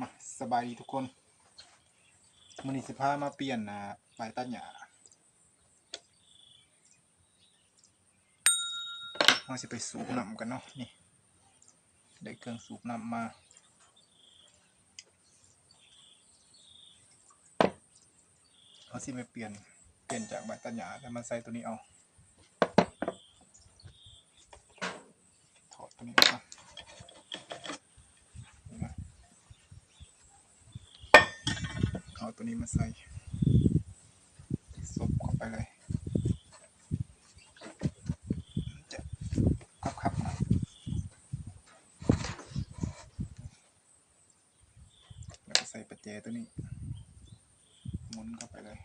มาสบายดีทุกคนมันนี้สิพามาเปลี่ยนนะปลายตัดหญ้าเราสิไปสูบน้ำกันเนาะนี่ ได้เครื่องสูบน้ำมาเราสิไปเปลี่ยนเปลี่ยนจากใบตัดหญ้าแล้วมาใส่ตัวนี้เอา ถอดตัวนี้ออกมานี่นะเอา ตัวนี้มาใส่ซบเข้าไปเลยจะขับขับๆหน่อยแล้วก็ใส่ประแจตัวนี้หมุนเข้าไปเลย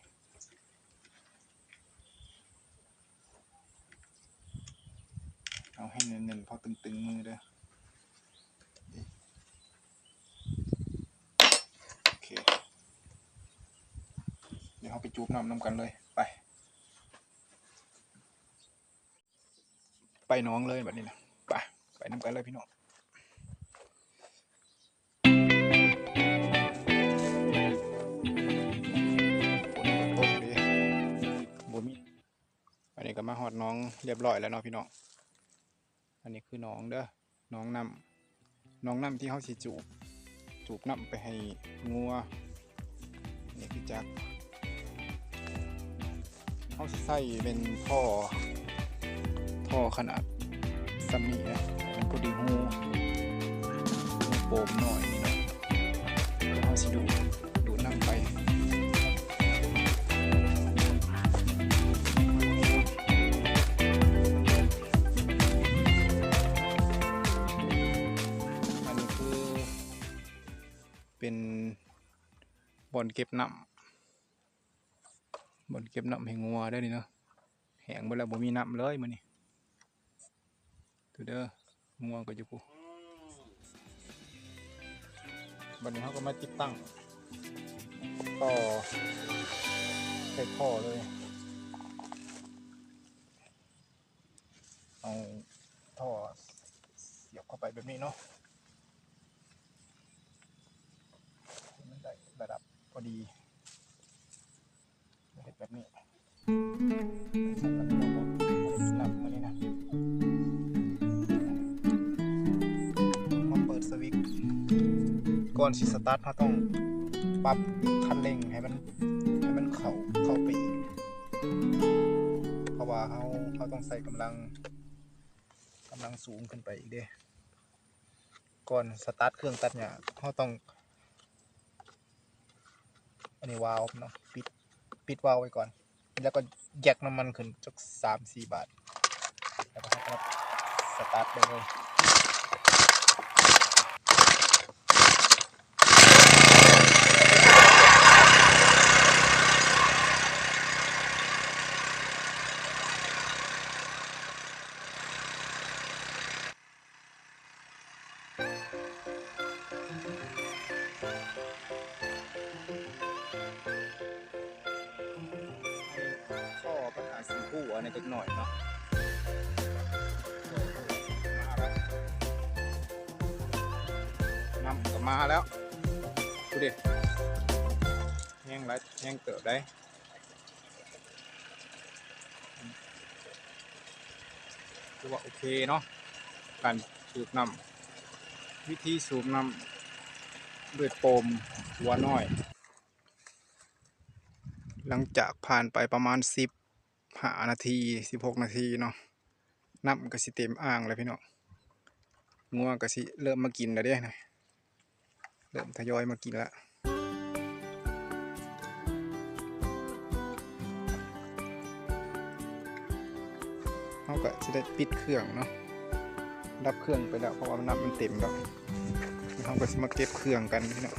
เอาให้เน้นๆพอตึงๆมือเด้อนี่โอเค เดี๋ยวเราไปจูบน้ำน้ำกันเลยไป ไปน้องเลยแบบนี้นะไปไปน้ำกันเลยพี่น้องฝนก็ตกดีบ่มีอันนี้ก็มาหอดน้องเรียบร้อยแล้วเนาะพี่น้อง อันนี้คือน้องเด้อ น้องน้ำน้องน้ำที่เขาสิจูบ จูบน้ำไปให้งัวนี่คือจัก เขาใส่เป็นท่อ ท่อขนาดซัมมี่นะมันก็ดีหูโปมหน่อยนี่เนาะแล้วเขาสิดูดดูดน้ำไปอันนี้คือเป็นบอนเก็บน้ำ บนเก็บน้ำให้งัวได้นี่เนาะแหงไปแล้วบ่มีน้ำเลยมื้อนี้ตัวเด้องัวก็อยู่กูบัดนี้เขาก็มาติดตั้งต่อใส่ท่อเลยเอาท่อเสียบเข้าไปแบบนี้เนาะให้มันได้ระดับพอดี แบบนี้สำหรับเราก็นำมาเลยนะมาเปิดสวิตช์ก่อนสิสตาร์ทเราต้องปรับคันเร่งให้มันให้มันเข้าเข้าไปอีกเพราะว่าเขาเขาต้องใส่กำลังกำลังสูงขึ้นไปอีกเด้ก่อนสตาร์ทเครื่องตัดเนี่ยเขาต้องอันนี้วาล์วเนาะปิด ปิดวาล์วไว้ก่อน แล้วก็แยกน้ำมันขึ้นสักสามสี่บาท แล้วก็ครับสตาร์ทไปเลย อันนี้เล็กหน่อยเนาะมาแล้วนำก็มาแล้ว ดูดิแห้งไรแห้งเติบได้คือว่าโอเคเนาะการสูบน้ำวิธีสูบน้ำด้วยโปมหัวน้อย หลังจากผ่านไปประมาณสิบ ห้านาทีสิบหกนาทีเนาะน้ำก็สิเต็มอ่างเลยพี่น้องงัวก็สิเริ่มมากินแล้วเด้นะเริ่มทยอยมากินแล้วเขาก็จะได้ปิดเครื่องเนาะดับเครื่องไปแล้วเพราะว่าน้ำมันเต็มแล้วเขาก็จะมาเก็บเครื่องกันพี่น้อง